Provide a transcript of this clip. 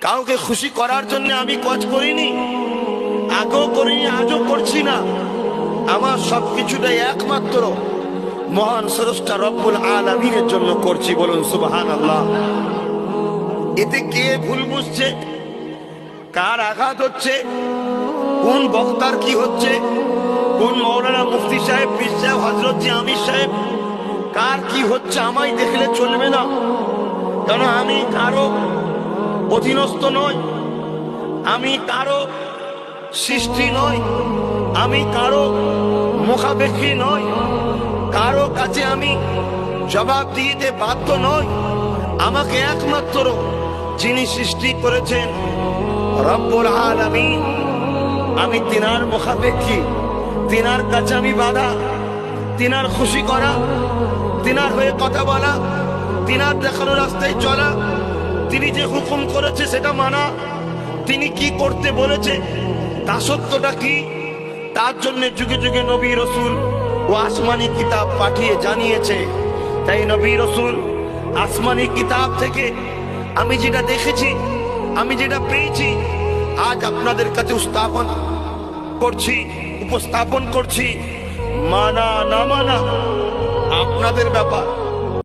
কাউকে খুশি করার জন্য আমি কাজ করিনি। আগেও করিনি, আজও করছি না। আমার সব কিছুটাই একমাত্র মহান স্রষ্টা রব্বুল আলমিনের জন্য করছি বলুন সুবহান আল্লাহ এতে কে ভুল বুঝছে? কার আঘাত হচ্ছে? কোন বক্তার কি হচ্ছে? কোন মৌলানা মুফতি সাহেব, পীর সাহেব হজরত আমির সাহেব? কার কি হচ্ছে আমায় দেখলে চলবে না। কেন আমি কারও অধীনস্থ নই। আমি কারও সৃষ্টি নই। আমি কারও মুখাপেক্ষী নই। কারও কাছে আমি জবাব দিতে বাধ্য নই। আমাকে একমাত্র যিনি সৃষ্টি করেছেন রব্বুল আলামিন। আমি তিনার মুখাপেক্ষী। তিনার কাছে আমি বাধা। তিনার খুশি করা। তিনার হয়ে কথা বলা। তিনার দেখানো রাস্তায় চলা। তিনি যে হুকুম করেছে সেটা মানা। তিনি কি করতে বলেছে? তা সত্যটা কি? তার জন্য যুগে যুগে নবী রসুল ও আসমানি কিতাব পাঠিয়ে জানিয়েছে। তাই নবী রসুল, আসমানি কিতাব থেকে আমি যেটা দেখেছি, আমি যেটা পেয়েছি, আজ আপনাদের কাছে স্থাপন করছি, উপস্থাপন করছি। মানা না মানা, আপনাদের ব্যাপার।